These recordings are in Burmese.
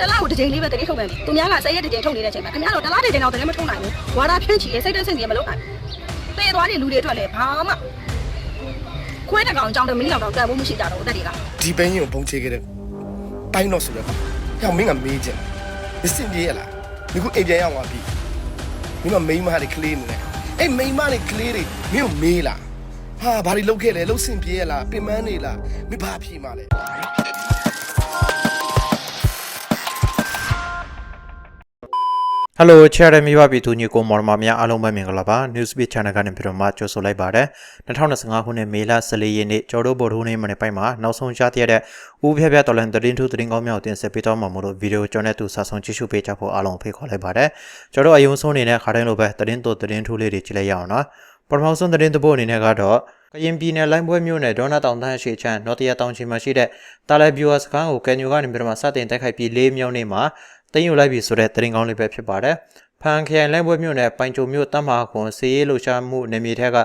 တစ်လားကိုတစ်ချိန်လေးပဲတတိထုတ်မယ်သူများက10ရက်တစ်ချိန်ထုတ်နေတဲ့အချိန်မှာခင်ဗျားတို့တစ်လားတစ်ချိန်တော့တကယ်မထုတ်နိုင်ဘူးဝါဒဖြန့်ချီရဲ့စိတ်တက်စိတ်ကြီးမလုပ်နိုင်ဘူးသေသွားတဲ့လူတွေအတွက်လည်းဘာမှခွဲတကောင်ကြောင်းတဲ့မင်းလောက်တော့တန်ဖို့မရှိကြတော့အသက်တွေကဒီပန်းရင်ကိုပုံချေခဲ့တဲ့ပိုင်းတော့ဆိုတော့ဟောင်မင်းကမေးချက်မစင်ပြေရလားဒီခုအိမ်ပြန်ရောက်သွားပြီမင်းမမိန်းမတွေကလေးနေတယ်အဲ့မိန်းမတွေကလေးတွေမင်းကိုမေးလားဟာဘာတွေလုပ်ခဲ့လဲလှုပ်စင်ပြေရလားပင်မနေလားမင်းဘာဖြေမှလဲ ဟယ်လိုချာရမီပါပြည်သူညီကိုမော်မများအားလုံးပဲမင်္ဂလာပါ Newsbeat Channel ကနေပြန်တော့ကြိုဆိုလိုက်ပါတယ်2025ခုနှစ်မေလ14ရက်နေ့ကျော်တို့ဗိုလ်ထုံးနေ့မနေ့ပိုင်းမှာနောက်ဆုံးကြားသိရတဲ့ဦးဖျက်ဖျက်တော်လန်သတင်းထူးသတင်းကောင်းများကိုတင်ဆက်ပေးတော့မှာမို့လို့ဗီဒီယိုကျွန်တော်နဲ့တူစာဆုံးကြည့်ရှုပေးကြဖို့အားလုံးဖိတ်ခေါ်လိုက်ပါတယ်ကျော်တို့အယုံဆုံးနေတဲ့ခါတိုင်းလိုပဲသတင်းတူသတင်းထူးလေးတွေကြည့်လိုက်ရအောင်နော်ပထမဆုံးသတင်းသဘောအနေနဲ့ကတော့ကရင်ပြည်နယ်လိုင်းပွဲမြို့နယ်ဒေါနာတောင်တန်းရှိချမ်းနော်တရတောင်ချီမှာရှိတဲ့တာလဘီယိုစကန်ကိုကယ်ညိုကနေပြီးတော့မှစတင်တိုက်ခိုက်ပြီး၄မြောက်နေ့မှာ တင်ယူလိုက်ပြီဆိုတဲ့သတင်းကောင်းလေးပဲဖြစ်ပါတယ်။ဖန်ခရိုင်လိုင်းပွဲမြို့နယ်ပိုင်ချိုမြို့တမ္မာခွန်စီရေးလှူရှာမှုနေမြေထက်က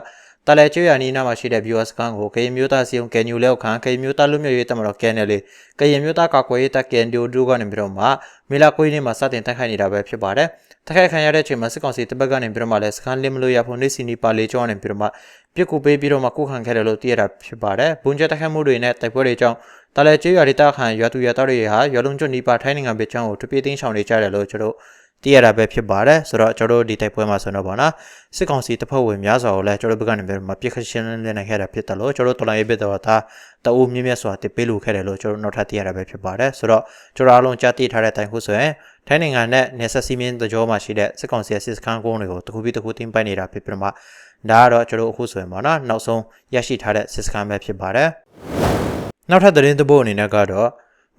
တာလဲကျွရနီနာမှာရှိတဲ့ viewers ကန်ကိုကရင်မျိုးသားစီယုံကယ်ညူလက်ခံကရင်မျိုးသားလူမျိုးရေးတမတော်ကဲနယ်လေးကရင်မျိုးသားကာကွယ်ရေးတပ်ကင်ဒိုဒူကနေပြီးတော့မှမေလာကွေးနေမှာစတင်တိုက်ခိုက်နေတာပဲဖြစ်ပါတယ်။တိုက်ခိုက်ခံရတဲ့အချိန်မှာစစ်ကောင်စီတပ်ဘက်ကနေပြီးတော့မှလည်းစကန်လင်းမလို့ရဖို့နေစီနီပါလေးကျောင်းနေပြီးတော့မှ ပြစ်ကူပေးပြီးတော့မှကုခံခဲ့တယ်လို့သိရတာဖြစ်ပါတယ်။ဘုံကျတိုက်ခိုက်မှုတွေနဲ့တိုက်ပွဲတွေကြောင့်တာလဲကျွရဒေတာခံရွာသူရွာသားတွေဟာရွာလုံးကျွနီးပါထိုင်းနိုင်ငံပြည်ချောင်းကိုတပြေးသိမ်းရှောင်နေကြတယ်လို့ကျွန်တော်တည်ရတာပဲဖြစ်ပါတယ်ဆိုတော့ကျွန်တော်တို့ဒီတိုက်ပွဲမှာဆိုတော့ဗောနော်စစ်ကောင်စီတပ်ဖွဲ့ဝင်များစွာကိုလည်းကျွန်တော်တို့ဘက်ကနေပြီးမပြစ်ခရှင်းလင်းနေခဲ့တာဖြစ်တယ်လို့ကျွန်တော်တို့တော်လိုင်းရေးဘက်တော့ဒါတအူးမြင့်မြတ်စွာတပေးလို့ခဲ့တယ်လို့ကျွန်တော်နောက်ထပ်တည်ရတာပဲဖြစ်ပါတယ်ဆိုတော့ကျွန်တော်အားလုံးကြားသိထားတဲ့အတိုင်းခုဆိုရင်ထိုင်းနိုင်ငံနဲ့နေဆက်စီမင်းတကြောမှာရှိတဲ့စစ်ကောင်စီရဲ့စစ်စခန်းကုန်းတွေကိုတခုပြီးတခုတင်းပိုက်နေတာဖြစ်ပြီးတော့မှ ဒါကတော့ကျွန်တော်အခုဆိုရင်ဗောနော်နောက်ဆုံးရရှိထားတဲ့စစ်စခန်းပဲဖြစ်ပါတယ်နောက်ထပ်သတင်းသဘောအနေနဲ့ကတော့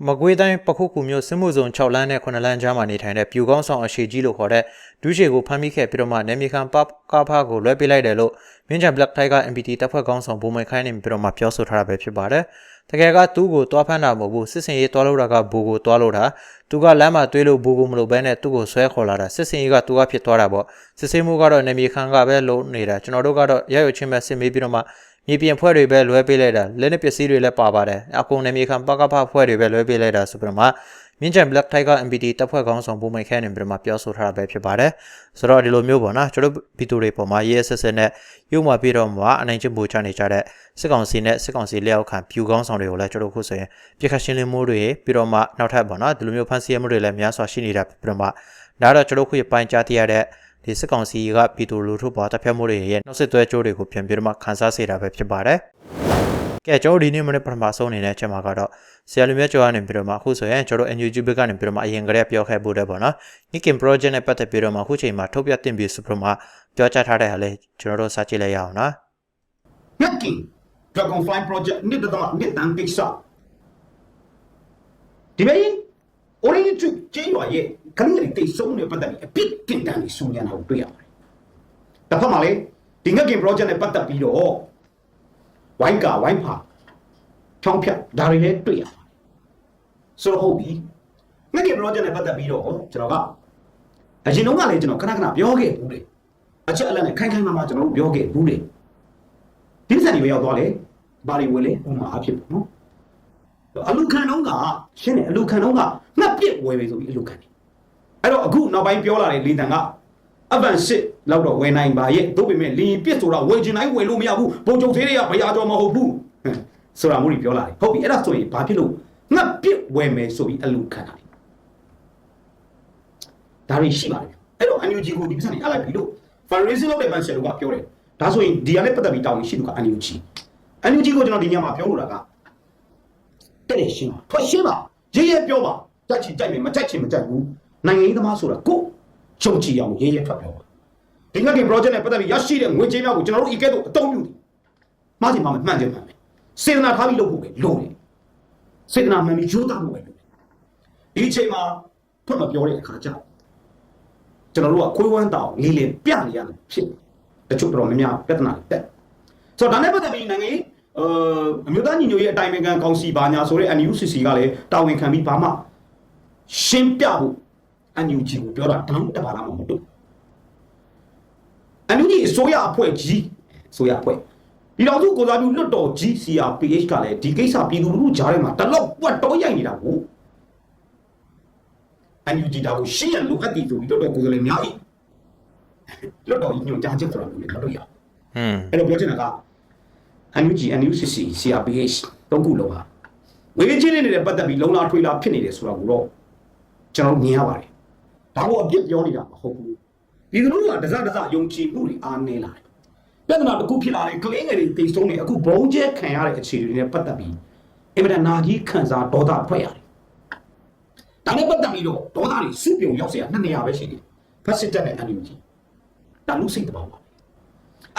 မကွေးတိုင်းပခုကူမြို့စစ်မှုဇုံ6လမ်းနဲ့9လမ်းကြားမှာနေထိုင်တဲ့ပြူကောင်းဆောင်အရှိကြီးလို့ခေါ်တဲ့ဒူးရှေကိုဖမ်းမိခဲ့ပြီးတော့မှနေမီခံပကာဖာကိုလွှဲပေးလိုက်တယ်လို့မြင်းချန် Black Tiger MPT တပ်ဖွဲ့ကောင်းဆောင်ဘုံမိုင်ခိုင်းနေပြီးတော့မှပြောဆိုထားတာပဲဖြစ်ပါတယ်။တကယ်ကသူ့ကိုတွားဖမ်းတာမဟုတ်ဘူးစစ်စင်ရေးတွားလို့တာကဘူကိုတွားလို့တာသူကလမ်းမှာတွေးလို့ဘူကိုမလို့ဘဲနဲ့သူ့ကိုဆွဲခေါ်လာတာစစ်စင်ရေးကသူကဖြစ်သွားတာပေါ့စစ်စင်မှုကတော့နေမီခံကပဲလုံးနေတာကျွန်တော်တို့ကတော့ရရချင်းပဲစစ်မေးပြီးတော့မှ မြေပြင်ဖွဲ့တွေပဲလွှဲပေးလိုက်တာလက်နက်ပစ္စည်းတွေလည်းပါပါတယ်အကုန်နေမြေခံပကဖဖွဲ့တွေပဲလွှဲပေးလိုက်တာဆိုပြီးတော့မှမြင်းချန် Black Tiger MPT တပ်ဖွဲ့ကောင်းဆောင်ဘုံမိတ်ခဲနေပြီးတော့မှပြောဆိုထားတာပဲဖြစ်ပါတယ်ဆိုတော့ဒီလိုမျိုးပေါ့နော်ကျွန်တော်ဗီဒီယိုတွေပေါ်မှာရေးဆက်ဆက်နဲ့ရုံမှပြီးတော့မှအနိုင်ချင်းပူချနေကြတဲ့စစ်ကောင်စီနဲ့စစ်ကောင်စီလက်အောက်ခံပြူကောင်းဆောင်တွေကိုလည်းကျွန်တော်ခုဆိုရင်ပြစ်ခတ်ရှင်းလင်းမှုတွေပြီးတော့မှနောက်ထပ်ပေါ့နော်ဒီလိုမျိုးဖန်ဆီးရမှုတွေလည်းများစွာရှိနေတာပြီးတော့မှဒါတော့ကျွန်တော်ခုရပိုင်းကြားတရတဲ့ ဒီစစ်ကောင်စီကပြည်သူလူထုပေါ်တပ်ဖြတ်မှုတွေရဲ့နောက်ဆက်တွဲကြိုးတွေကိုပြန်ပြီးတော့မှခန်းစားစေတာပဲဖြစ်ပါတယ်။ကဲကျွန်တော်ဒီနေ့မနေ့ပထမဆုံးအနေနဲ့အချက်မှာကတော့ဆရာလူမြတ်ကျော်ကနေပြီးတော့မှအခုဆိုရင်ကျွန်တော် NUG ဘက်ကနေပြီးတော့မှအရင်ကတည်းကပြောခဲ့ဖို့တဲ့ပေါ့နော်။ Nikin Project နဲ့ပတ်သက်ပြီးတော့မှအခုချိန်မှာထုတ်ပြတင်ပြီးဆိုပြီးတော့မှပြောကြားထားတဲ့ဟာလေးကျွန်တော်တို့စကြည့်လိုက်ရအောင်နော်မြက်ကင် Dragonfly Project နှစ်တသမနှစ်တန်ကိစ္စဒီမေး Orange ကျေးရွာရဲ့ခဏလေးတိတ်ဆုံးနေပတ်သက်ပြီးအပစ်တင်တန်းနေဆုံးနေတာကိုတွေ့ရပါတယ်။တစ်ဖက်မှာလေဒီငက်ကင် project နဲ့ပတ်သက်ပြီးတော့ဝိုင်းကာဝိုင်းဖာချောင်းဖြတ်ဒါတွေလည်းတွေ့ရပါတယ်။ဆိုတော့ဟုတ်ပြီ။ငက်ကင် project နဲ့ပတ်သက်ပြီးတော့ကျွန်တော်ကအရင်တုန်းကလည်းကျွန်တော်ခဏခဏပြောခဲ့ဘူးလေ။အချက်အလက်နဲ့ခိုင်ခိုင်မာမာကျွန်တော်တို့ပြောခဲ့ဘူးလေ။ဒီစံတွေပဲရောက်သွားလေဘာတွေဝင်လဲဥမာအဖြစ်ပေါ့နော်အလူခံတော့ကရှင်းတယ်အလူခံတော့က ငှက်ပြစ်ဝယ်ပဲဆိုပြီးအလူခံတယ်အဲ့တော့အခုနောက်ပိုင်းပြောလာတဲ့လေတံကအဗန်စစ်လောက်တော့ဝယ်နိုင်ပါရဲ့တို့ပေမဲ့လီပြစ်ဆိုတာဝယ်ချင်တိုင်းဝယ်လို့မရဘူးဘုံကြုံသေးတွေကဘရားကြောမဟုတ်ဘူးဟမ်ဆိုတာမျိုးကြီးပြောလာတယ်ဟုတ်ပြီအဲ့ဒါဆိုရင်ဘာဖြစ်လို့ငှက်ပြစ်ဝယ်မယ်ဆိုပြီးအလူခံတာလဲဒါတွေရှိပါတယ်အဲ့တော့ NUG ကိုဒီပစ္စံတွေအလိုက်ပြီလို့ fundraising လုပ်တဲ့ ban ဆက်လို့ကပြောတယ်ဒါဆိုရင်ဒီကနေ့ပတ်သက်ပြီးတောင်းရင်ရှိသူက NUG NUG ကိုကျွန်တော်ဒီညမှာပြောလို့တာကတဲ့တယ်ရှင်းပါထွက်ရှင်းပါရေးရဲပြောပါ ကြိုက်ချင်ကြိုက်မယ်မကြိုက်ချင်မကြိုက်ဘူးနိုင်ငံရေးသမားဆိုတာကိုကြုံကြည်အောင်ရေးရဲထွက်ပြောပါဒီငါကင် project နဲ့ပတ်သက်ပြီးရရှိတဲ့ငွေကြေးများကိုကျွန်တော်တို့ဤကဲ့သို့အသုံးပြုတယ်မှားချင်ပါမယ်မှန်ချင်ပါမယ်စေတနာထားပြီးလုပ်ဖို့ပဲလုပ်တယ်စေတနာမှန်ပြီးရိုးသားဖို့ပဲလုပ်တယ်ဒီအချိန်မှာထွက်မပြောတဲ့အခါကျကျွန်တော်တို့ကခွေးဝမ်းတောင်လေးလေးပြနေရတယ်ဖြစ်တယ်တချို့တော်တော်များများပြဿနာတွေတက်ဆိုတော့ဒါနဲ့ပတ်သက်ပြီးနိုင်ငံရေးအအမျိုးသားညီညွတ်ရေးအတိုင်းအမြံကောင်စီပါညာဆိုတဲ့ NUCC ကလည်းတာဝန်ခံပြီးဘာမှ ရှင်းပြဖို့ NUG ကိုပြောတာတမ်းတက်ပါလားမဟုတ်ဘူး NUG အစိုးရအဖွဲ့ကြီးအစိုးရအဖွဲ့ပြည်တော်စုကိုစားပြုလွတ်တော်ကြီး CRPH ကလည်းဒီကိစ္စပြည်သူလူထုကြားထဲမှာတလောက်ပွတ်တော့ရိုက်နေတာကို NUG ဒါကိုရှင်းရလိုအပ်တည်ဆိုပြီးတော့တော့ကိုယ်စားလှယ်များကြီးလွတ်တော်ကြီးညွှန်ကြားချက်ဆိုတာကိုလည်းမလုပ်ရဘူးอืมအဲ့တော့ပြောချင်တာက NUG NUCC CRPH တုံးခုလုံးဟာဝေးချင်းနေတဲ့ပတ်သက်ပြီးလုံလာထွေလာဖြစ်နေတယ်ဆိုတာကိုတော့ ကျွန်တော်မြင်ရပါတယ်ဒါကိုအပြစ်ပြောနေတာမဟုတ်ဘူးဒီလိုကတစတစယုံကြည်မှုတွေအားနည်းလာတယ်ပြဿနာတစ်ခုဖြစ်လာတယ်ကလေးငယ်တွေတိတ်ဆုံးနေအခုဘုံကျဲခံရတဲ့အခြေအနေတွေနဲ့ပတ်သက်ပြီးအင်မတန်နာကြီးခံစားဒေါသဖွဲ့ရတယ်ဒါနဲ့ပတ်သက်ပြီးတော့ဒေါသတွေစုပြုံရောက်เสียနှစ်နေရာပဲရှိတယ်ဖက်စစ်တက်နဲ့ NUG ဒါလူစိတ်တဘောပါ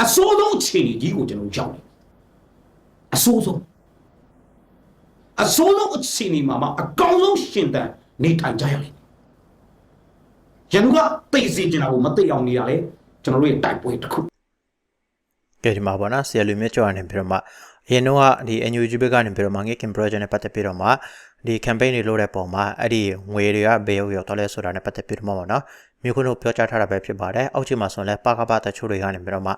အစိုးဆုံးအခြေအနေကြီးကိုကျွန်တော်ကြောက်တယ်အစိုးဆုံးအစိုးဆုံးအခြေအနေမှာမှအကောင်းဆုံးရှင်သန် နေထိုင်ကြရလိမ့်မယ်ရန်သူကသိစေချင်တာကိုမသိအောင်နေတာလေကျွန်တော်တို့ရဲ့တိုက်ပွဲတစ်ခုကဲဒီမှာပေါ့နော်ဆရာလူမြင့်ကျော်ကနေပြီးတော့မှအရင်တော့ကဒီ NUG ဘက်ကနေပြီးတော့မှငေကင် project နဲ့ပတ်သက်ပြီးတော့မှဒီ campaign တွေလုပ်တဲ့ပုံမှာအဲ့ဒီငွေတွေကဘယ်ရောက်ရောက်တော့လဲဆိုတာနဲ့ပတ်သက်ပြီးတော့မှပေါ့နော်မြို့ခုတို့ပြောကြားထားတာပဲဖြစ်ပါတယ်အောက်ခြေမှာဆိုရင်လည်းပါကပတချို့တွေကနေပြီးတော့မှ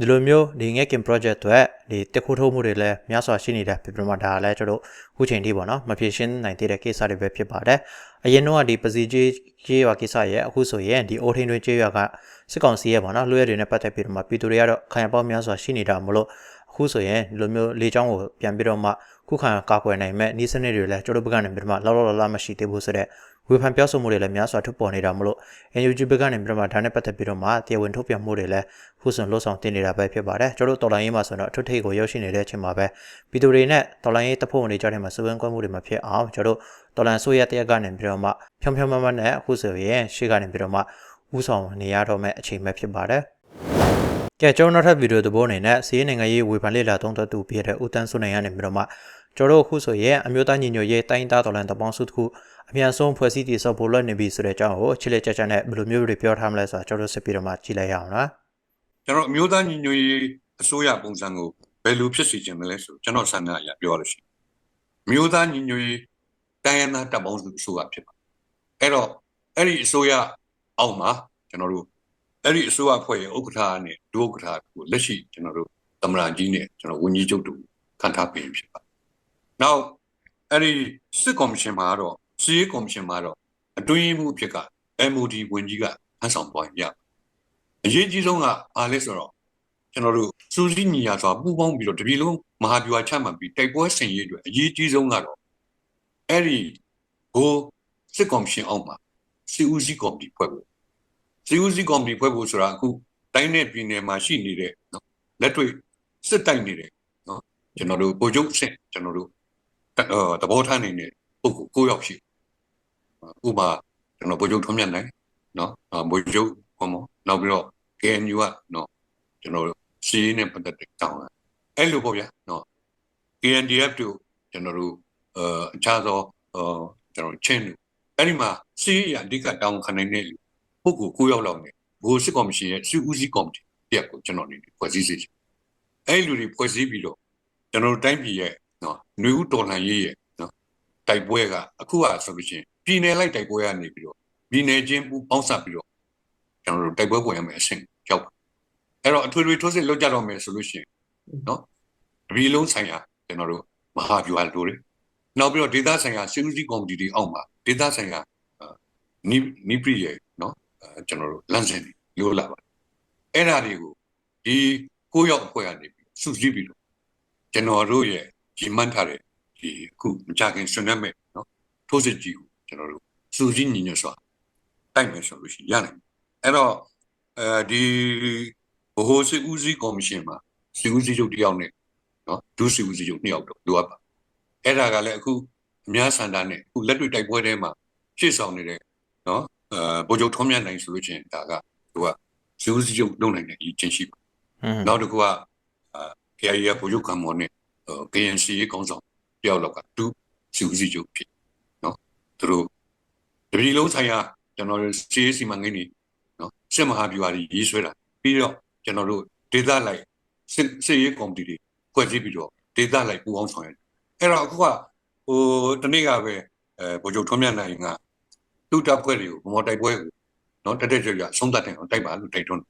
ဒီလိုမျိုးဒီငဲကင် project တွေဒီတက်ခိုးထိုးမှုတွေလည်းများစွာရှိနေတဲ့ပြပြမှာဒါလည်းကျွန်တော်တို့ခုချိန်ထိပေါ့နော်မဖြေရှင်းနိုင်သေးတဲ့ကိစ္စတွေပဲဖြစ်ပါတယ်အရင်တော့ကဒီပစီကြီးကြီးရွာကိစ္စရဲ့အခုဆိုရင်ဒီအိုထင်းတွင်ကြီးရွာကစစ်ကောင်စီရဲ့ပေါ့နော်လွှဲတွေနဲ့ပတ်သက်ပြီးတော့မှပြည်သူတွေကတော့ခံရပေါင်းများစွာရှိနေတာမလို့အခုဆိုရင်ဒီလိုမျိုးလေချောင်းကိုပြန်ပြီးတော့မှခုခံကာကွယ်နိုင်မဲ့ဤစနစ်တွေလည်းကျွန်တော်တို့ဘက်ကနေပြီးတော့မှလောက်လောက်လောက်မရှိသေးဘူးဆိုတော့ ဝေဖန်ပြောဆိုမှုတွေလည်းများစွာထုတ်ပေါ်နေတာမလို့ NUG ဘက်ကနေပြီးတော့မှဒါနဲ့ပတ်သက်ပြီးတော့မှတရားဝင်ထုတ်ပြန်မှုတွေလည်းခုဆိုလှုပ်ဆောင်တင်နေတာပဲဖြစ်ပါတယ်ကျွန်တော်တို့တော်လိုင်းရေးမှာဆိုတော့အထွတ်ထိပ်ကိုရောက်ရှိနေတဲ့အချိန်မှာပဲပြည်သူတွေနဲ့တော်လိုင်းရေးတပ်ဖွဲ့ဝင်တွေကြားထဲမှာစုဝန်းကွက်မှုတွေမှာဖြစ်အောင်ကျွန်တော်တို့တော်လိုင်းဆိုရတဲ့ကနေပြီးတော့မှဖြောင်းဖြောင်းမမနဲ့အခုဆိုရင်ရှေ့ကနေပြီးတော့မှဥဆောင်နေရတော့မဲ့အချိန်ပဲဖြစ်ပါတယ်ကဲကျွန်တော်နောက်ထပ်ဗီဒီယိုသဘောအနေနဲ့စီးရင်နိုင်ငံရေးဝေဖန်လေ့လာသုံးသပ်သူဖြစ်တဲ့ဦးတန်းစုနိုင်ကနေပြီးတော့မှ ကျွန်တော်တို့အခုဆိုရင်အမျိုးသားညီညွတ်ရေးတိုင်းသားတော်လှန်တပေါင်းစုတစ်ခုအမြန်ဆုံးဖွဲ့စည်းတည်ဆောက်ဖို့လွတ်နေပြီဆိုတဲ့အကြောင်းကိုချစ်လက်ချက်ချက်နဲ့ဘယ်လိုမျိုးတွေပြောထားမလဲဆိုတာကျွန်တော်တို့စစ်ပြီးတော့မှကြည့်လိုက်ရအောင်နော်ကျွန်တော်အမျိုးသားညီညွတ်ရေးအစိုးရပုံစံကိုဘယ်လိုဖြစ်စီခြင်းမလဲဆိုကျွန်တော်ဆန္ဒအရပြောလို့ရှိရင်အမျိုးသားညီညွတ်ရေးတိုင်းရင်းသားတပ်ပေါင်းစုအစိုးရဖြစ်ပါအဲ့တော့အဲ့ဒီအစိုးရအောက်မှာကျွန်တော်တို့အဲ့ဒီအစိုးရအဖွဲ့ရဲ့ဥက္ကဋ္ဌနဲ့ဒုဥက္ကဋ္ဌကိုလက်ရှိကျွန်တော်တို့သမ္မတကြီးနဲ့ကျွန်တော်ဝန်ကြီးချုပ်တို့ခံထားပေးဖြစ်ပါ နောက်အဲ့ဒီစစ်ကော်မရှင်မှာတော့စီးရေးကော်မရှင်မှာတော့အတွင်းရေးမှုအဖြစ်က MOD ဝန်ကြီးကဟန်ဆောင်ပွားရအရေးကြီးဆုံးကဘာလဲဆိုတော့ကျွန်တော်တို့စူးစီးညီရစွာပူးပေါင်းပြီးတော့တပြည်လုံးမဟာဗျူဟာချမှတ်ပြီးတိုက်ပွဲဆင်ရေးအတွက်အရေးကြီးဆုံးကတော့အဲ့ဒီဘိုးစစ်ကော်မရှင်အောက်မှာစီဦးစီးကော်မတီဖွဲ့ဖို့စီဦးစီးကော်မတီဖွဲ့ဖို့ဆိုတာအခုတိုင်းနယ်ပြည်နယ်မှာရှိနေတဲ့နော်လက်တွေ့စစ်တိုက်နေတဲ့နော်ကျွန်တော်တို့ဗိုလ်ချုပ်ဆင့်ကျွန်တော်တို့တအော် သဘောထားနေတဲ့ပုဂ္ဂိုလ်၉ယောက်ရှိဥပမာကျွန်တော်ဗိုလ်ချုပ်ထွန်းမြတ်နိုင်နော်အာဗိုလ်ချုပ်ဟောမောနောက်ပြီးတော့ KNU ကနော်ကျွန်တော်တို့စီးရေးနဲ့ပတ်သက်တဲ့တောင်းတာအဲ့လိုပေါ့ဗျာနော် KNDF တို့ကျွန်တော်တို့အဲအခြားသောအဲကျွန်တော်ချင်းတို့အဲ့ဒီမှာစီးရေးအဓိကတောင်းခံနိုင်တဲ့လူပုဂ္ဂိုလ်ကိုရောက်လောက်နေဘိုးစစ်ကော်မရှင်ရဲ့စစ်ဦးစီးကော်မတီတက်ကိုကျွန်တော်နေဖွဲ့စည်းစေချင်အဲ့လူတွေဖွဲ့စည်းပြီးတော့ကျွန်တော်တို့တိုင်းပြည်ရဲ့ နော်ຫນွေဦးတော်လှန်ရေးရဲ့နော်တိုက်ပွဲကအခုကဆိုလို့ရှိရင်ပြည်နယ်လိုက်တိုက်ပွဲကနေပြီးတော့ပြည်နယ်ချင်းပူပေါင်းစပ်ပြီးတော့ကျွန်တော်တို့တိုက်ပွဲဝင်ရမယ်အဆင့်ရောက်ပါအဲ့တော့အထွေထွေထိုးစစ်လောက်ကြတော့မယ်ဆိုလို့ရှိရင်နော်တပြည်လုံးဆိုင်ရာကျွန်တော်တို့မဟာဗျူဟာလိုတွေနောက်ပြီးတော့ဒေသဆိုင်ရာစီဦးစီးကော်မတီတွေအောက်မှာဒေသဆိုင်ရာနိနိပရိယေနော်အဲကျွန်တော်တို့လမ်းစဉ်တွေလိုလာပါအဲ့ဒါတွေကိုဒီကိုရောက်အဖွဲ့ကနေပြီးစုစည်းပြီးတော့ကျွန်တော်တို့ရဲ့ ကြီးမှန်းထားတဲ့ဒီအခုမကြခင်ဆွေးနွေးမယ်နော်ထိုးစစ်ကြီးကိုကျွန်တော်တို့စုစည်းညီညွတ်စွာတိုက်မယ်ဆိုလို့ရှိရင်ရနိုင်တယ်အဲ့တော့အဲဒီဘဟိုစစ်ဦးစီးကော်မရှင်မှာစစ်ဦးစီးချုပ်တစ်ယောက်နဲ့နော်ဒုစစ်ဦးစီးချုပ်နှစ်ယောက်တော့လိုအပ်ပါအဲ့ဒါကလည်းအခုအများဆန္ဒနဲ့အခုလက်တွေ့တိုက်ပွဲထဲမှာရှေ့ဆောင်နေတဲ့နော်အဲဗိုလ်ချုပ်ထွန်းမြတ်နိုင်ဆိုလို့ချင်းဒါကသူကစစ်ဦးစီးချုပ်လုပ်နိုင်တဲ့အချင်းရှိပါอืมနောက်တစ်ခုကအာ KIA ကဗိုလ်ချုပ်ကံမော်နဲ့ KNC ရေးကောင်းဆောင်တယောက်လောက်ကဒုစစ်ဦးစီးချုပ်ဖြစ်နော်သူတို့တပြည်လုံးဆိုင်ရာကျွန်တော်တို့ CAC မှာငင်းနေနော်စစ်မဟာဗျူဟာကြီးရေးဆွဲတာပြီးတော့ကျွန်တော်တို့ဒေသလိုက်စစ်စစ်ရေးကော်မတီတွေဖွဲ့စည်းပြီးတော့ဒေသလိုက်ပူးပေါင်းဆောင်ရွက်အဲ့တော့အခုကဟိုတနေ့ကပဲအဲဗိုလ်ချုပ်ထွန်းမြတ်နိုင်ကသူ့တပ်ဖွဲ့တွေကိုဗမော်တိုက်ပွဲကိုနော်တက်တက်ကြွကြွဆုံးသက်တယ်အောင်တိုက်ပါလို့တိုက်တွန်း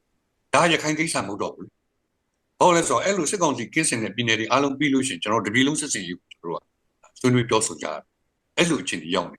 ဒါရခိုင်ကိစ္စမဟုတ်တော့ဘူး ဟုတ်လဲဆိုတော့အဲ့လိုစစ်ကောင်စီကင်းစင်တဲ့ပြည်နယ်တွေအားလုံးပြီးလို့ရှိရင်ကျွန်တော်တပြည်လုံးစစ်စင်ရေးကိုကျွန်တော်တို့ကဆွေးနွေးပြောဆိုကြတယ်အဲ့လိုအခြေအနေရောက်နေ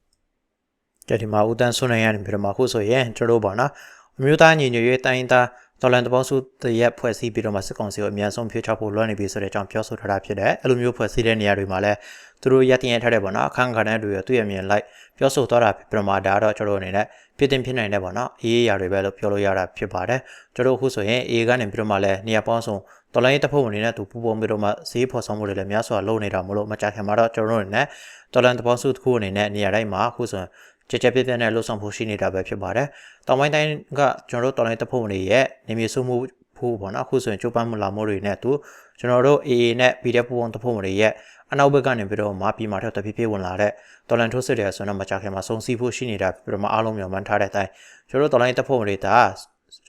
ကြဒီမှာဦးတန်းဆွနိုင်ရနေပြီးတော့မှခုဆိုရင်ကျွန်တော်တို့ပေါ့နော်အမျိုးသားညီညွတ်ရေးတိုင်းရင်းသား တော်လန်တပေါင်းစုတရက်ဖွဲ့စည်းပြီးတော့မှစစ်ကောင်စီကိုအများဆုံးဖြေချဖို့လွှမ်းနေပြီဆိုတဲ့အကြောင်းပြောဆိုထားတာဖြစ်တယ်အဲ့လိုမျိုးဖွဲ့စည်းတဲ့နေရာတွေမှာလည်းသူတို့ရည်တည်ရထားတဲ့ပေါ့နော်အခန်းကဏ္ဍတွေရသူ့ရဲ့မြင်လိုက်ပြောဆိုသွားတာဖြစ်ပြီးတော့မှဒါကတော့ကျွန်တော်တို့အနေနဲ့ဖြစ်တင်ဖြစ်နိုင်တဲ့ပေါ့နော်အေးအေးရာတွေပဲလို့ပြောလို့ရတာဖြစ်ပါတယ်ကျွန်တော်တို့အခုဆိုရင်အေးကနေပြီးတော့မှလည်းနေရာပေါင်းစုံတော်လိုင်းတပ်ဖွဲ့ဝင်တွေနဲ့သူပူးပေါင်းပြီးတော့မှဈေးဖော်ဆောင်မှုတွေလည်းများစွာလုပ်နေတာမလို့မကြခင်မှာတော့ကျွန်တော်တို့အနေနဲ့တော်လန်တပေါင်းစုတစ်ခုအနေနဲ့နေရာတိုင်းမှာအခုဆိုရင် ကြကြပြပြနဲ့လှုပ်ဆောင်ဖို့ရှိနေတာပဲဖြစ်ပါတယ်။တောင်ပိုင်းတိုင်းကကျွန်တော်တို့တော်လိုင်းတပ်ဖွဲ့ဝင်တွေရဲ့နေမြေစုမှုဖို့ပေါ့နော်အခုဆိုရင်ကျိုးပန်းမလာမိုးတွေနဲ့သူကျွန်တော်တို့ AA နဲ့ PDF ပူးပေါင်းတပ်ဖွဲ့ဝင်တွေရဲ့အနောက်ဘက်ကနေပြီးတော့မှပြည်မာထက်တဖြည်းဖြည်းဝင်လာတဲ့တော်လန်ထိုးစစ်တွေဆိုတော့မကြခင်မှာစုံစည်းဖို့ရှိနေတာပြီးတော့မှအားလုံးမျှော်မှန်းထားတဲ့အတိုင်းကျွန်တော်တို့တော်လိုင်းတပ်ဖွဲ့ဝင်တွေဒါ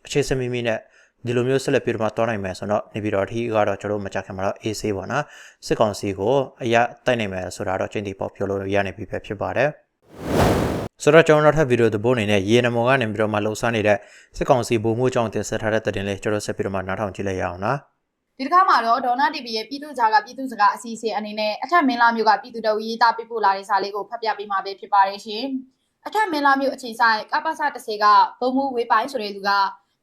အခြေစမီမီနဲ့ဒီလိုမျိုးဆက်လက်ပြီးတော့မှတောင်းနိုင်မယ်ဆိုတော့နေပြီးတော့အထီးကတော့ကျွန်တော်တို့မကြခင်မှာတော့ AC ပေါ့နော်စစ်ကောင်စီကိုအရာတိုက်နိုင်မယ်ဆိုတာတော့ချင်းတီပေါ့ပြောလို့ရနေပြီပဲဖြစ်ပါတယ် ဆိုတော့ကျွန်တော်နောက်ထပ်ဗီဒီယိုသဘောအနေနဲ့ရေနမောကနေပြီးတော့မှလှုပ်ရှားနေတဲ့စစ်ကောင်စီဗိုလ်မှူးကြောင့်တင်ဆက်ထားတဲ့တဲ့တင်လေးကျွန်တော်ဆက်ပြီးတော့မှနားထောင်ကြည့်လိုက်ရအောင်နော်ဒီတစ်ခါမှာတော့ဒေါ်နာ TV ရဲ့ပြည်သူ့ကြားကပြည်သူ့စကားအစီအစဉ်အနေနဲ့အထက်မင်းလာမျိုးကပြည်သူတော်ရေးသားပြပို့လာတဲ့စာလေးကိုဖတ်ပြပေးမှာပဲဖြစ်ပါတယ်ရှင်။အထက်မင်းလာမျိုးအခြေဆိုင်ကပ္ပစ30ကဘုံမူဝေးပိုင်းဆိုတဲ့လူက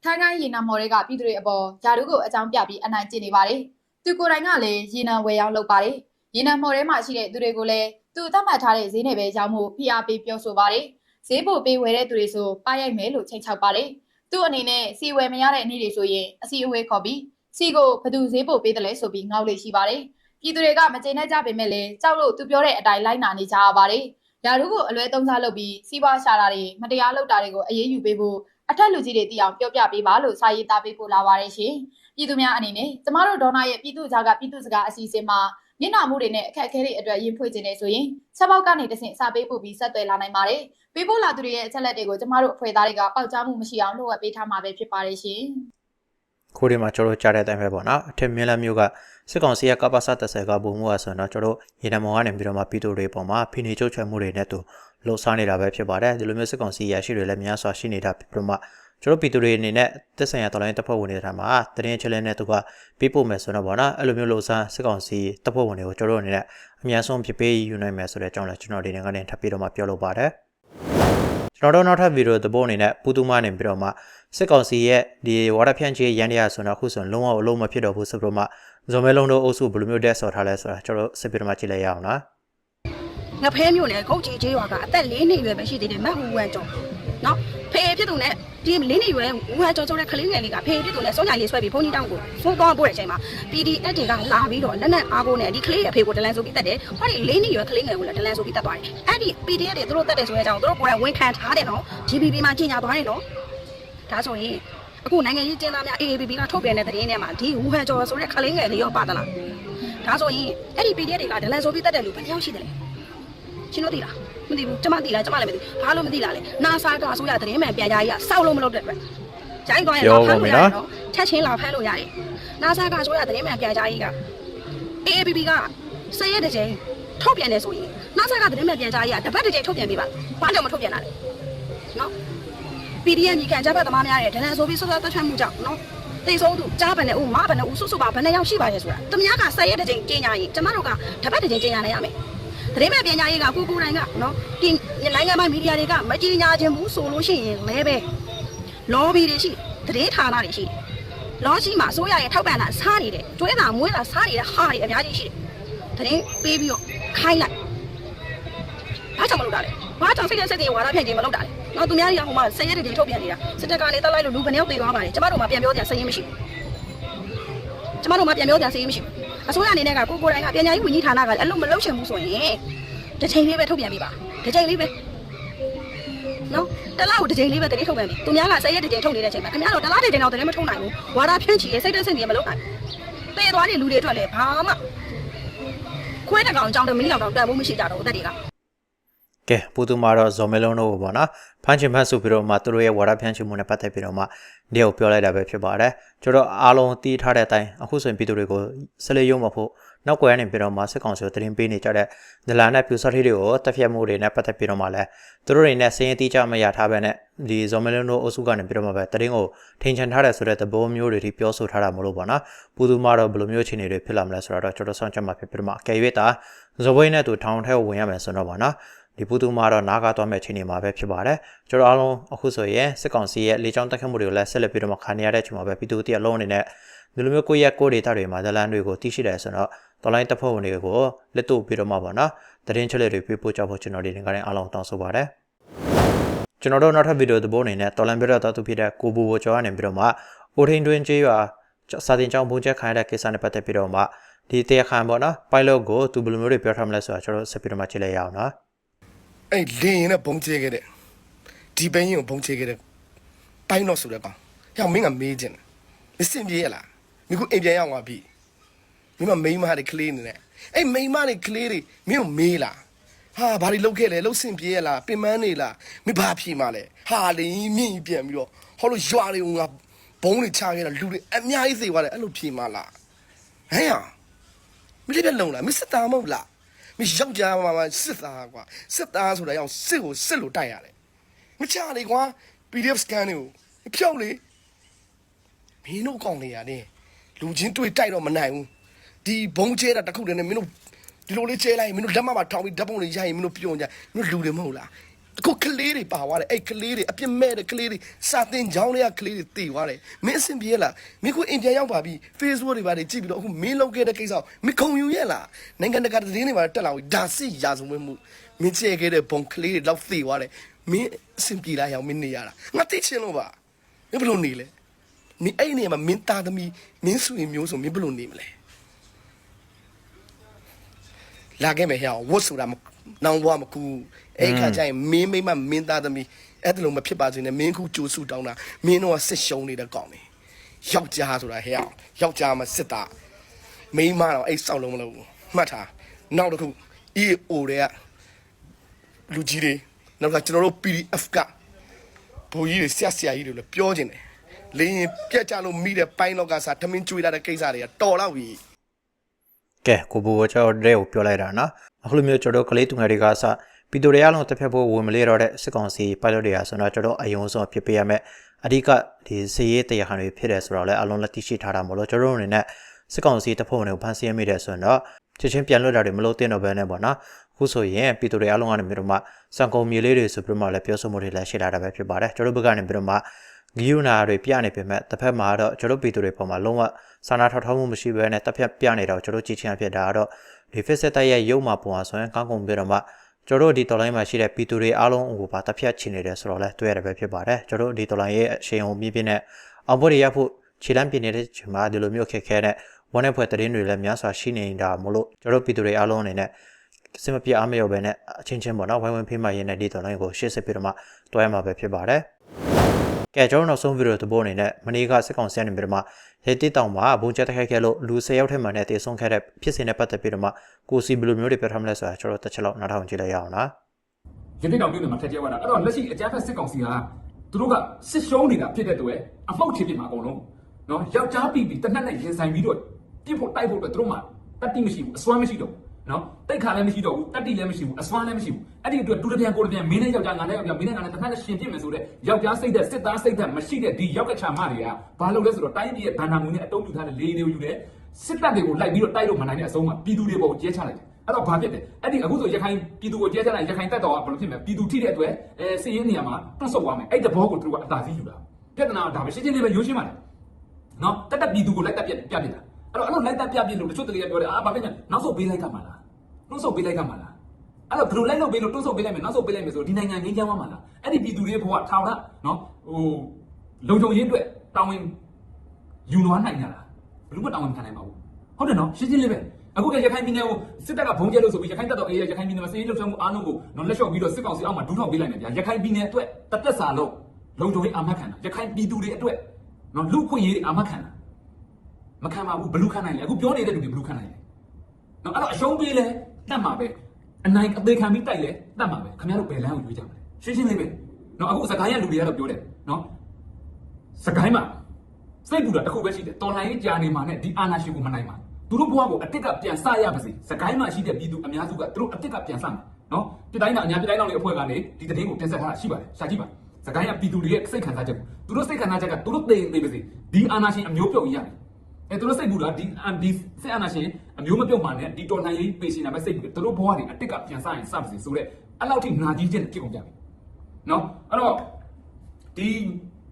ထိုင်းကိုင်းရေနံမော်တွေကပြည်သူတွေအပေါ်ဂျာဒုကိုအကြောင်းပြပြီးအနိုင်ကျင့်နေပါတယ်။သူကိုယ်တိုင်ကလည်းရေနံဝယ်ရောင်းလုပ်ပါတယ်။ရေနံမော်ထဲမှာရှိတဲ့သူတွေကိုလည်း သူသတ်မှတ်ထားတဲ့ဈေးနဲ့ပဲရောင်းဖို့ဖိအားပေးပြောဆိုပါတယ်။ဈေးပိုပေးဝယ်တဲ့သူတွေဆိုပါရိုက်မယ်လို့ချိန်ချောက်ပါတယ်။သူ့အနေနဲ့စီဝယ်မရတဲ့နေ့တွေဆိုရင်အစီအဝေးခေါ်ပြီးစီကိုဘသူဈေးပို့ပေးတယ်လဲဆိုပြီးငေါက်လေးရှိပါတယ်။ပြည်သူတွေကမကျေနပ်ကြပေမဲ့လည်းကြောက်လို့သူပြောတဲ့အတိုင်းလိုက်နာနေကြရပါတယ်။ယာရုကိုအလွဲသုံးစားလုပ်ပြီးစီးပွားရှာတာတွေမတရားလုပ်တာတွေကိုအရေးယူပေးဖို့အထက်လူကြီးတွေသိအောင်ပြောပြပေးပါလို့စာရေးသားပေးပို့လာပါတယ်ရှင်။ပြည်သူများအနေနဲ့ကျမတို့ဒေါနာရဲ့ပြည်သူ့ကြားကပြည်သူ့စကားအစီအစဉ်မှာ ညနာမှုတွေနဲ့အခက်အခဲတွေအတွက်ရင်ဖွင့်ခြင်းနေဆိုရင်ချက်ပေါက်ကနေတဆင့်စာပေးပို့ပြီးဆက်သွယ်လာနိုင်ပါတယ်။ပေးပို့လာသူတွေရဲ့အချက်လက်တွေကိုကျမတို့အဖွဲ့သားတွေကပေါက်ကြားမှုမရှိအောင်လုပ်အပ်ပေးထားမှာပဲဖြစ်ပါတယ်ရှင်။ခိုးဒီမှာကျွန်တော်ကြားတဲ့အတိုင်းပဲပေါ့နော်အထက်မြင်းလက်မျိုးကစစ်ကောင်စီရဲ့ကပ္ပစ30ကပုံမှုอ่ะဆိုတော့ကျွန်တော်ရေနမောကနေပြီးတော့မှပြည်သူတွေပေါ်မှာဖိနေချုပ်ချယ်မှုတွေနဲ့တူလှုပ်ရှားနေတာပဲဖြစ်ပါတယ်ဒီလိုမျိုးစစ်ကောင်စီရရှိတွေလည်းများစွာရှိနေတာပြီးတော့မှ ကျွန်တော်ပြည်သူတွေအနေနဲ့တက်ဆိုင်ရာတော်လိုင်းတပ်ဖွဲ့ဝင်တွေထံမှာတရင်ချလဲနဲ့သူကပေးပို့မယ်ဆိုတော့ပေါ့နော်အဲ့လိုမျိုးလှုပ်ရှားစစ်ကောင်စီတပ်ဖွဲ့ဝင်တွေကိုကျွန်တော်အနေနဲ့အများဆုံးဖြစ်ပေးယူနိုင်မယ်ဆိုတဲ့အကြောင်းလည်းကျွန်တော်ဒီနေ့ကနေထပ်ပြီးတော့မှပြောလိုပါတယ်ကျွန်တော်တို့နောက်ထပ်ဗီဒီယိုသဘောအနေနဲ့ပူတူမနေပြီးတော့မှစစ်ကောင်စီရဲ့ဒီဝါဒဖြန့်ချီရန်တရားဆိုတော့အခုဆိုရင်လုံးဝအလုံးမဖြစ်တော့ဘူးဆိုပြီးတော့မှဇော်မဲလုံးတို့အုပ်စုဘယ်လိုမျိုးတက်ဆော်ထားလဲဆိုတာကျွန်တော်စစ်ပြီးတော့မှကြည့်လိုက်ရအောင်နော်ငဖဲမျိုးနဲ့ခုတ်ကြီးကျေးရွာကအသက်၄နှစ်ရွယ်ပဲရှိသေးတယ်မတ်ဟူဝမ်ကျော်နော် ဖေဖြစ်သူနဲ့ဒီ၄နှစ်ရွယ်ဝမ်ကျော်ကျော်တဲ့ကလေးငယ်လေးကဖေဖြစ်သူနဲ့စောညာလေးဆွဲပြီးဘုန်းကြီးတောင်းကိုဖုန်းသွားပို့တဲ့အချိန်မှာ PDF တွေကလာပြီးတော့လက်နက်အားကိုနဲ့ဒီကလေးရဲ့ဖေကိုဒလန်ဆိုပြီးတက်တယ်ဟောဒီ၄နှစ်ရွယ်ကလေးငယ်ကိုလည်းဒလန်ဆိုပြီးတက်သွားတယ်အဲ့ဒီ PDF တွေသူတို့တက်တယ်ဆိုတဲ့အကြောင်းသူတို့ကိုယ်တိုင်ဝန်ခံထားတယ်နော် GBB မှာကြီးညာသွားတယ်နော်ဒါဆိုရင်အခုနိုင်ငံရေးကျင်းသားများ AABB ကထုတ်ပြန်တဲ့သတင်းထဲမှာဒီဝူဟန်ကျော်ဆိုတဲ့ကလေးငယ်လေးရောပါသလားဒါဆိုရင်အဲ့ဒီ PDF တွေကဒလန်ဆိုပြီးတက်တယ်လို့ဘယ်နှယောက်ရှိတယ်လဲ ရှင်တို့သိလားမသိဘူးကျမသိလားကျမလည်းမသိဘာလို့မသိလားလဲနာဆာကအစိုးရသတင်းမှန်ပြန်ကြားကြီးကစောက်လို့မလုပ်တဲ့အတွက်ဂျိုင်းသွားရင်တော့ဖမ်းလို့ရတယ်နော်ထက်ချင်းလာဖမ်းလို့ရတယ်နာဆာကအစိုးရသတင်းမှန်ပြန်ကြားကြီးက AABB ကစရဲတဲ့ချိန်ထုတ်ပြန်တယ်ဆိုရင်နာဆာကသတင်းမှန်ပြန်ကြားကြီးကတပတ်တစ်ချိန်ထုတ်ပြန်ပေးပါဘာကြောင့်မထုတ်ပြန်တာလဲနော် PDF ညီခံကြပတ်သမားများရဲ့ဒလန်ဆိုပြီးဆွဆွတွတ်ချွတ်မှုကြောင့်နော်တိတ်ဆုံးသူကြားပန်နဲ့ဦးမပန်နဲ့ဦးစုစုပါဘယ်နှယောက်ရှိပါလဲဆိုတာတမ ्या ကဆက်ရဲတဲ့ချိန်ကျင်းညာရင်ကျမတို့ကတပတ်တစ်ချိန်ကျင်းညာနေရမယ် သတင်းမဲ့ပညာရေးကကိုကိုတိုင်းကနော်ဒီနိုင်ငံပိုင်းမီဒီယာတွေကမကြီးညာခြင်းဘူးဆိုလို့ရှိရင်လဲပဲလော်ဘီတွေရှိသတင်းဌာနတွေရှိလော်ရှိမှာအစိုးရရဲ့ထောက်ပံ့တာစားနေတယ်ကျွဲတာမွေးတာစားနေတဲ့ဟာတွေအများကြီးရှိတယ်သတင်းပေးပြီးတော့ခိုင်းလိုက်ဘာကြောင့်မလုပ်တာလဲဘာကြောင့်စိတ်နဲ့စိတ်တွေဝါဒဖြန့်ခြင်းမလုပ်တာလဲနော်သူများတွေကဟိုမှာဆယ်ရက်တည်းထုတ်ပြန်နေတာစစ်တပ်ကလည်းတက်လိုက်လို့လူဘယ်နှယောက်သေသွားပါလဲကျမတို့မှပြန်ပြောကြစရင်မရှိဘူးကျမတို့မှပြန်ပြောကြစရင်မရှိဘူး အစိုးရအနေနဲ့ကကိုကိုတိုင်းကပညာရေးဝန်ကြီးဌာနကလည်းအလုံးမလုပ်ချင်ဘူးဆိုရင်တစ်ချိန်လေးပဲထုတ်ပြန်ပေးပါတစ်ချိန်လေးပဲနော်တလားကိုတစ်ချိန်လေးပဲတတိထုတ်ပြန်ပြီသူများကဆယ်ရက်တစ်ချိန်ထုတ်နေတဲ့အချိန်မှာခင်ဗျားတို့တလားတစ်ချိန်တော့တည်းမထုတ်နိုင်ဘူးဝါဒဖြန့်ချီရဲ့စိတ်တက်စိတ်ကြီးမလုပ်နိုင်ဘူးသေသွားတဲ့လူတွေအတွက်လည်းဘာမှခွဲတကောင်ကြောင်းတမီးလောက်တော့တန်ဖို့မရှိကြတော့ဘူးတက်တွေက ကဲပူတူမာတော့ဇော်မဲလုံးတို့ပေါ့နော်ဖမ်းချင်ဖတ်ဆိုပြီးတော့မှသူတို့ရဲ့ဝါဒဖြန့်ချမှုနဲ့ပတ်သက်ပြီးတော့မှဒီကိုပြောလိုက်တာပဲဖြစ်ပါတယ်ကျွန်တော်အားလုံးတီးထားတဲ့အတိုင်းအခုဆိုရင်ပြည်သူတွေကိုဆက်လက်ရုံမဖို့နောက်ကွယ်ကနေပြီးတော့မှစစ်ကောင်စီကိုတင်ပေးနေကြတဲ့ဒလာနဲ့ပြူစောထီတွေကိုတက်ဖြတ်မှုတွေနဲ့ပတ်သက်ပြီးတော့မှလည်းသူတို့တွေနဲ့စည်ရင်တီးကြမရထားပဲနဲ့ဒီဇော်မဲလုံးတို့အုပ်စုကနေပြီးတော့မှပဲတရင်ကိုထိန်ချန်ထားတဲ့ဆိုတဲ့သဘောမျိုးတွေထိပြောဆိုထားတာမလို့ပေါ့နော်ပူတူမာတော့ဘယ်လိုမျိုးအခြေအနေတွေဖြစ်လာမလဲဆိုတော့ကျွန်တော်ဆောင်ချက်မှာဖြစ်ပြီးတော့မှအကယ်၍တာဇော်ဘွေးနဲ့သူထောင်ထဲကိုဝင်ရမယ်ဆိုတော့ပေါ့နော် ဒီပူတူမှာတော့နားကားသွားမဲ့အချိန်တွေမှာပဲဖြစ်ပါတယ်ကျွန်တော်အားလုံးအခုဆိုရင်စစ်ကောင်စီရဲ့လေကြောင်းတိုက်ခတ်မှုတွေကိုလည်းဆက်လက်ပြီးတော့မှခံနေရတဲ့အချိန်မှာပဲပြည်သူတရလုံးအနေနဲ့ဒီလိုမျိုးကိုယ့်ရဲ့ကိုယ်ဒေတာတွေမှာဇလန်တွေကိုသိရှိတယ်ဆိုတော့တော်လိုင်းတပ်ဖွဲ့ဝင်တွေကိုလက်တို့ပြီးတော့မှပေါ့နော်တရင်ချက်လက်တွေပြပို့ကြဖို့ကျွန်တော်ဒီနေ့ကလည်းအားလုံးတောင်းဆိုပါတယ်ကျွန်တော်တို့နောက်ထပ်ဗီဒီယိုသဘောအနေနဲ့တော်လန်ပြတော့သူဖြစ်တဲ့ကိုဘူကိုကျော်ရနေပြီးတော့မှအိုထင်းတွင်ကျေးရွာစာတင်ကျောင်းဘုံချက်ခိုင်းတဲ့ကိစ္စနဲ့ပတ်သက်ပြီးတော့မှဒီတရားခံပေါ့နော် pilot ကိုသူဘယ်လိုမျိုးတွေပြောထားမလဲဆိုတာကျွန်တော်ဆက်ပြီးတော့မှကြည့်လိုက်ရအောင်နော် အဲ့လင်းရင်နဲ့ဘုံချဲခဲ့တဲ့ဒီဘင်းရင်ကိုဘုံချဲခဲ့တဲ့ပိုင်းတော့ဆိုတဲ့ကောင်ဟဲ့မင်းကမေးခြင်းမစင်ပြေရလားမင်းကအိမ်ပြန်ရောက်သွားပြီမင်းမမိန်းမတွေကလေးနေနဲ့အဲ့မိန်းမတွေကလေးတွေမင်းကိုမေးလားဟာဘာတွေလုပ်ခဲ့လဲလှုပ်စင်ပြေရလားပင်မနေလားမင်းဘာဖြေမှလဲဟာလင်းမြင့်ကြီးပြန်ပြီးတော့ဟောလို့ရွာတွေကိုငါဘုံတွေချခဲ့တာလူတွေအများကြီးစေသွားတယ်အဲ့လိုဖြေမှလားဟဲ့ရမင်းလည်းလုံလားမင်းစစ်သားမဟုတ်လား မင်းယောက်ျားမှာစစ်သားကွာစစ်သားဆိုတာရောက်စစ်ကိုစစ်လို့တိုက်ရတယ်မချလေကွာ PDF scan တွေကိုဖြောက်လေမင်းတို့ကောင်းနေရတယ်လူချင်းတွေ့တိုက်တော့မနိုင်ဘူးဒီဘုံကျဲတာတစ်ခုတည်းနဲ့မင်းတို့ဒီလိုလေးကျဲလိုက်ရင်မင်းတို့လက်မမှာထောင်ပြီးဓာတ်ပုံတွေရိုက်ရင်မင်းတို့ပြုံကြမင်းတို့လူတွေမဟုတ်လား အခုကလေးတွေပါသွားတယ်အဲ့ကလေးတွေအပြစ်မဲ့တဲ့ကလေးတွေစာတင်ကြောင်းတွေကကလေးတွေတည်သွားတယ်မင်းအဆင်ပြေလားမင်းကအိမ်ပြန်ရောက်ပါပြီ Facebook တွေပါတွေကြည့်ပြီးတော့အခုမင်းလုပ်ခဲ့တဲ့ကိစ္စကိုမင်းခုံယူရဲ့လားနိုင်ငံတကာသတင်းတွေပါတက်လာပြီးဒါစစ်ရာဇဝတ်မှုမင်းကျဲခဲ့တဲ့ဘုံကလေးတွေလောက်တည်သွားတယ်မင်းအဆင်ပြေလားရောင်မင်းနေရတာငါသိချင်လို့ပါမင်းဘယ်လိုနေလဲမင်းအဲ့နေမှာမင်းသားသမီးမင်းဆွေမျိုးဆိုမင်းဘယ်လိုနေမလဲလာခဲ့မယ်ဟဲ့ဝတ်ဆိုတာမ နောင်ဘွားမကူအဲ့ခါကျရင်မင်းမိမမင်းသားသမီးအဲ့ဒါလိုမဖြစ်ပါစေနဲ့မင်းခုကြိုးစုတောင်းတာမင်းတို့ကစစ်ရှုံးနေတဲ့ကောင်နေယောက်ျားဆိုတာဟဲ့ယောက်ျားမစစ်တာမိန်းမတော့အဲ့စောက်လုံးမလို့ဘူးမှတ်ထားနောက်တစ်ခု EO တွေကလူကြီးတွေနောက်ကကျွန်တော်တို့ PDF ကဘိုးကြီးတွေဆက်ဆရာကြီးတွေလည်းပြောခြင်းတယ်လင်းရင်ပြက်ကြလို့မိတဲ့ပိုင်းလောက်ကစားထမင်းကျွေးလာတဲ့ကိစ္စတွေကတော်တော့ပြီ ကဲကိုဘူကိုကျွန်တော်တဲ့ကိုပြောလိုက်တာနော်အခုလိုမျိုးကျွန်တော်တို့ကလေးသူငယ်တွေကစပီတိုတွေအလုံးတစ်ဖက်ဖို့ဝင်မလေးတော့တဲ့စစ်ကောင်စီပိုက်လော့တွေကဆိုတော့ကျွန်တော်အယုံဆုံးဖြစ်ပေးရမယ်အဓိကဒီစည်ရေးတရားခံတွေဖြစ်တယ်ဆိုတော့လည်းအလုံးလက်သိရှိထားတာမလို့ကျွန်တော်တို့အနေနဲ့စစ်ကောင်စီတပ်ဖွဲ့ဝင်တွေကိုဖမ်းဆီးရမိတယ်ဆိုရင်တော့ချက်ချင်းပြန်လွတ်တာတွေမလုပ်သင့်တော့ဘဲနဲ့ပေါ့နော်အခုဆိုရင်ပီတိုတွေအလုံးကနေပြီးတော့မှစံကုန်မြေလေးတွေဆိုပြီးတော့မှလည်းပြောဆိုမှုတွေလည်းရှိလာတာပဲဖြစ်ပါတယ်ကျွန်တော်တို့ဘက်ကနေပြီးတော့မှ ဂီယူနာတွေပြနေပေမဲ့တစ်ဖက်မှာတော့ကျွန်တော်တို့ပီတိုတွေပေါ်မှာလုံးဝစာနာထောက်ထားမှုမရှိဘဲနဲ့တစ်ဖက်ပြနေတော့ကျွန်တော်တို့ကြည့်ချင်ဖြစ်တာကတော့ဒီ face တက်ရဲ့ရုပ်မှာပုံအောင်ဆိုရင်ကောင်းကုန်ပြီးတော့မှကျွန်တော်တို့ဒီတော်လိုင်းမှာရှိတဲ့ပီတိုတွေအားလုံးကိုပါတစ်ဖက်ချင်နေတယ်ဆိုတော့လဲတွေ့ရတယ်ပဲဖြစ်ပါတယ်ကျွန်တော်တို့ဒီတော်လိုင်းရဲ့အရှိန်အဟုန်မြင့်ပြင်းနဲ့အောင်ပွဲတွေရဖို့ခြေလမ်းပြနေတဲ့ချိန်မှာဒီလိုမျိုးခက်ခဲတဲ့ဝမ်းနဲ့ဖွဲ့သတင်းတွေလည်းများစွာရှိနေတာမို့လို့ကျွန်တော်တို့ပီတိုတွေအားလုံးအနေနဲ့စင်မပြအားမရောပဲနဲ့အချင်းချင်းပေါ့နော်ဝိုင်းဝန်းဖေးမှရင်းတဲ့ဒီတော်လိုင်းကိုရှေ့ဆက်ပြီးတော့မှတွဲရမှာပဲဖြစ်ပါတယ် ကဲကျွန်တော်နောက်ဆုံးဗီဒီယိုသဘောအနေနဲ့မနေ့ကစစ်ကောင်စီကနေပြီးတော့မှရဲတိတောင်မှာဘုံချက်တိုက်ခိုက်ခဲ့လို့လူ10ယောက်ထဲမှာနဲ့တည်ဆုံးခဲ့တဲ့ဖြစ်စဉ်နဲ့ပတ်သက်ပြီးတော့မှကိုစီဘယ်လိုမျိုးတွေပြောထားမလဲဆိုတာကျွန်တော်တစ်ချက်လောက်နားထောင်ကြည့်လိုက်ရအောင်နော်ရတိတောင်ပြုတ်နေမှာထက်ကျဲသွားတာအဲ့တော့လက်ရှိအကြမ်းဖက်စစ်ကောင်စီကသူတို့ကစစ်ရှုံးနေတာဖြစ်တဲ့အတွက်အမောက်ချဖြစ်မှာအကုန်လုံးနော်ယောက်ျားပြီးပြီးတနက်နဲ့ရင်ဆိုင်ပြီးတော့ပြစ်ဖို့တိုက်ဖို့အတွက်သူတို့မှတတိမရှိဘူးအစွမ်းမရှိတော့ဘူး နော်တိတ်ခါလည်းမရှိတော့ဘူးတတိလည်းမရှိဘူးအစွမ်းလည်းမရှိဘူးအဲ့ဒီအတွက်တူတပြန်ကိုတပြန်မင်းနဲ့ယောက်ျားငါနဲ့ယောက်ျားမင်းနဲ့ငါနဲ့တနက်နဲ့ရှင်ပြစ်မယ်ဆိုတဲ့ယောက်ျားစိတ်သက်စစ်သားစိတ်သက်မရှိတဲ့ဒီယောက်ကချာမတွေကဘာလုပ်လဲဆိုတော့တိုင်းပြည်ရဲ့ဗန္နာမူနဲ့အတုံးပြထားတဲ့လေတွေကိုယူတယ်စစ်တပ်တွေကိုလိုက်ပြီးတော့တိုက်လို့မနိုင်တဲ့အဆုံးမှာပြည်သူတွေပေါ်ကိုကျဲချလိုက်တယ်အဲ့တော့ဘာဖြစ်တယ်အဲ့ဒီအခုဆိုရခိုင်ပြည်သူကိုကျဲချလိုက်ရခိုင်တက်တော်ကဘယ်လိုဖြစ်မလဲပြည်သူထိတဲ့အတွက်အဲစစ်ရေးနေရာမှာတွန့်ဆုတ်သွားမယ်အဲ့တဘောကိုသူတို့ကအတားစီးယူတာပြဿနာကဒါပဲရှင်းရှင်းလေးပဲရိုးရှင်းပါလေနော်တက်တက်ပြည်သူကိုလိုက်တက်ပြပြပြတာအဲ့ တော့အဲ့လိုလိုက်တက်ပြပြလို့တချို့တကယ်ပြောတယ်အာဘာဖြစ်လဲနောက်ဆုတ်ပေးလိုက်ကမှာလားတွန့်ဆုတ်ပေးလိုက်ကမှာလားအဲ့တော့ဘယ်လိုလိုက်လို့ပေးလို့တွန့်ဆုတ်ပေးလိုက်မယ်နောက်ဆုတ်ပေးလိုက်မယ်ဆိုဒီနိုင်ငံငင်းချမ်းသွားမှာလားအဲ့ဒီပြည်သူတွေဘဝထောင်ရနော်ဟိုလုံခြုံရေးအတွက်တောင်းဝင်ယူနွားနိုင်ကြလားဘယ်လိုမှတောင်းဝင်ခံနိုင်မှာဘူးဟုတ်တယ်နော်ရှင်းရှင်းလေးပဲအခုကရခိုင်ပြည်နယ်ကိုစစ်တပ်ကဘုံကျဲလို့ဆိုပြီးရခိုင်တပ်တော်အေးရခိုင်ပြည်နယ်မှာစစ်ရေးလှုပ်ရှားမှုအားလုံးကိုနော်လက်လျှော့ပြီးတော့စစ်ကောင်စီအောက်မှာဒူးထောက်ပေးလိုက်မယ်ဗျာရခိုင်ပြည်နယ်အတွက်တသက်စာလုံးလုံခြုံရေးအာမခံတာရခိုင်ပြည်သူတွေအတွက်နော်လူခွင့်ရေးအာမခံတာ မခံပါဘူးဘလူခံနိုင်လဲအခုပြောနေတဲ့လူတွေဘလူခံနိုင်လဲနော်အဲ့တော့အရှုံးပေးလဲတတ်မှာပဲအနိုင်အသေးခံပြီးတိုက်လဲတတ်မှာပဲခင်ဗျားတို့ဘယ်လမ်းကိုရွေးကြမလဲရှင်းရှင်းလေးပဲနော်အခုစကိုင်းရလူတွေကတော့ပြောတယ်နော်စကိုင်းမှာစိတ်ပူတာတစ်ခုပဲရှိတယ်တော်လှန်ရေးကြာနေမှာနဲ့ဒီအာနာရှင်ကိုမနိုင်ပါသူတို့ဘဝကိုအတစ်ကပြန်စရပါစေစကိုင်းမှာရှိတဲ့ပြည်သူအများစုကသူတို့အတစ်ကပြန်စမယ်နော်ပြည်တိုင်းကအညာပြည်တိုင်းတော်တွေအဖွဲ့ကနေဒီတည်င်းကိုတင်ဆက်ထားတာရှိပါတယ်ရှာကြည့်ပါစကိုင်းကပြည်သူတွေရဲ့စိတ်ခံစားချက်ကိုသူတို့စိတ်ခံစားချက်ကသူတို့သိသိပါစေဒီအာနာရှင်အမျိုးပြုတ်ကြီးရတယ် အဲသူတို့စိတ်ပူတာဒီဒီစစ်အာနာရှင်အမျိုးမပြုတ်မှနဲ့ဒီတော်လှန်ရေးပေရှင်နာပဲစိတ်ပူတယ်သူတို့ဘဝတွေအတစ်ကပြန်စရင်စပါစေဆိုတော့အဲ့လောက်ထိနာကြီးခြင်းဖြစ်ကုန်ကြပြီနော်အဲ့တော့ဒီ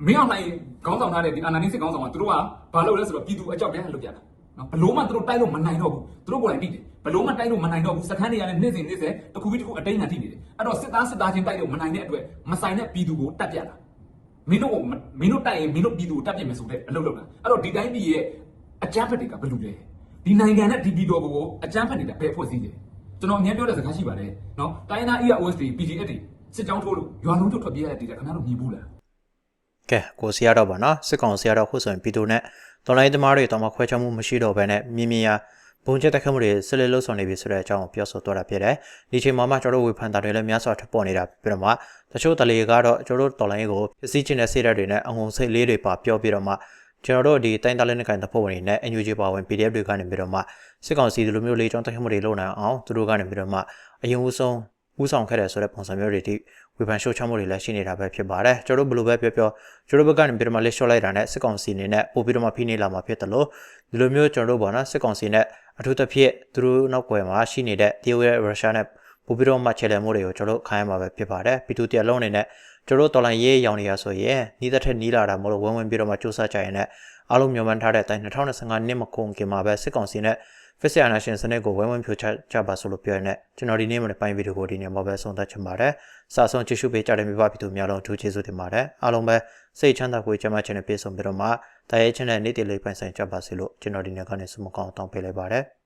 မင်းအောင်နိုင်ခေါင်းဆောင်ထားတဲ့ဒီအာနာနိစစ်ခေါင်းဆောင်ကသူတို့ကဘာလုပ်လဲဆိုတော့ပြည်သူအကြောက်တရားလုပ်ကြတာနော်ဘလို့မှသူတို့တိုက်လို့မနိုင်တော့ဘူးသူတို့ကိုယ်တိုင်သိတယ်ဘလို့မှတိုက်လို့မနိုင်တော့ဘူးစခန်းတွေကလည်းနေ့စဉ်နေ့စဉ်တစ်ခုပြီးတစ်ခုအတိတ်နဲ့ထိနေတယ်အဲ့တော့စစ်သားစစ်သားချင်းတိုက်လို့မနိုင်တဲ့အတွက်မဆိုင်တဲ့ပြည်သူကိုတပ်ပြတာမင်းတို့ကိုမင်းတို့တိုက်ရင်မင်းတို့ပြည်သူကိုတပ်ပြမယ်ဆိုတဲ့အလုပ်လုပ်တာအဲ့တော့ဒီတိုင်းပြည်ရဲ့ အကြမ်းဖက်တွေကဘယ်လိုလဲဒီနိုင်ငံနဲ့ဒီပြည်တော်ကိုအကြမ်းဖက်နေတာဘယ်ဖွဲ့စည်းလဲကျွန်တော်အများပြောတဲ့စကားရှိပါတယ်နော်တိုင်းသား EOS တွေ PGF တွေစစ်ကြောင်းထိုးလို့ရွာလုံးတို့ထွက်ပြေးရတဲ့ဒီကခင်ဗျားတို့မြင်ဘူးလားကဲကိုစီရတော့ပါနော်စစ်ကောင်စီရတော့ခုဆိုရင်ပြည်သူနဲ့တော်လိုင်းသမားတွေတော့မခွဲခြားမှုမရှိတော့ဘဲနဲ့မြင်မြင်ရဘုံချက်တက်ခတ်မှုတွေဆက်လက်လှုပ်ဆောင်နေပြီဆိုတဲ့အကြောင်းကိုပြောဆိုသွားတာဖြစ်တယ်ဒီချိန်မှာမှကျွန်တော်တို့ဝေဖန်တာတွေလည်းများစွာထပ်ပေါ်နေတာပြီးတော့မှတချို့တလေကတော့ကျွန်တော်တို့တော်လိုင်းကိုပစ္စည်းချင်းတဲ့စိတ်ဓာတ်တွေနဲ့အငုံစိတ်လေးတွေပါပြောပြီးတော့မှ ကျွန်တော်တို့ဒီတိုင်းသားလက်နက်ကိုင်တပ်ဖွဲ့ဝင်တွေနဲ့ NUG ပါဝင် PDF တွေကနေပြီးတော့မှစစ်ကောင်စီဒီလိုမျိုးလေးချောင်းတက်ခတ်မှုတွေလုပ်နိုင်အောင်သူတို့ကနေပြီးတော့မှအရင်ဦးဆုံးဦးဆောင်ခဲ့တယ်ဆိုတဲ့ပုံစံမျိုးတွေဒီဝေဖန်ရှုတ်ချမှုတွေလည်းရှိနေတာပဲဖြစ်ပါတယ်ကျွန်တော်တို့ဘယ်လိုပဲပြောပြောကျွန်တော်တို့ဘက်ကနေပြီးတော့မှလက်လျှော့လိုက်တာနဲ့စစ်ကောင်စီအနေနဲ့ပို့ပြီးတော့မှဖိနေလာမှာဖြစ်တယ်လို့ဒီလိုမျိုးကျွန်တော်တို့ပေါ့နော်စစ်ကောင်စီနဲ့အထူးသဖြင့်သူတို့နောက်ွယ်မှာရှိနေတဲ့တရုတ်ရဲ့ရုရှားနဲ့ပို့ပြီးတော့မှချဲလည်မှုတွေကိုကျွန်တော်တို့ခိုင်းရမှာပဲဖြစ်ပါတယ်ပြည်သူတရားလုံးအနေနဲ့ကျွန် တော်တို့တော်လိုင်းရေးရောင်နေရဆိုရင်ဤသက်ထက်နီးလာတာမလို့ဝင်ဝင်ပြီးတော့မှစူးစမ်းကြရင်လည်းအားလုံးမြန်မာထားတဲ့အတိုင်း2025နှစ်မကုန်ခင်မှာပဲစစ်ကောင်စီနဲ့ Face Nation စနစ်ကိုဝိုင်းဝန်းဖြိုချကြပါဆိုလို့ပြောရတဲ့ကျွန်တော်ဒီနေ့မှလည်းပိုင်းဗီဒီယိုကိုဒီနေ့မှာပဲဆုံးသက်ချင်ပါတယ်။စာဆုံးကြည့်ရှုပေးကြတဲ့မိဘပြည်သူများလုံးအထူးကျေးဇူးတင်ပါတယ်။အားလုံးပဲစိတ်ချမ်းသာကိုယ်ကျမ်းမာခြင်းနဲ့ပြည့်စုံပြီးတော့မှတာရဲခြင်းနဲ့နေ့တည်လေးပိုင်ဆိုင်ကြပါစေလို့ကျွန်တော်ဒီနေ့ကနေဆုမကောင်းတောင်းပေးလိုက်ပါတယ်။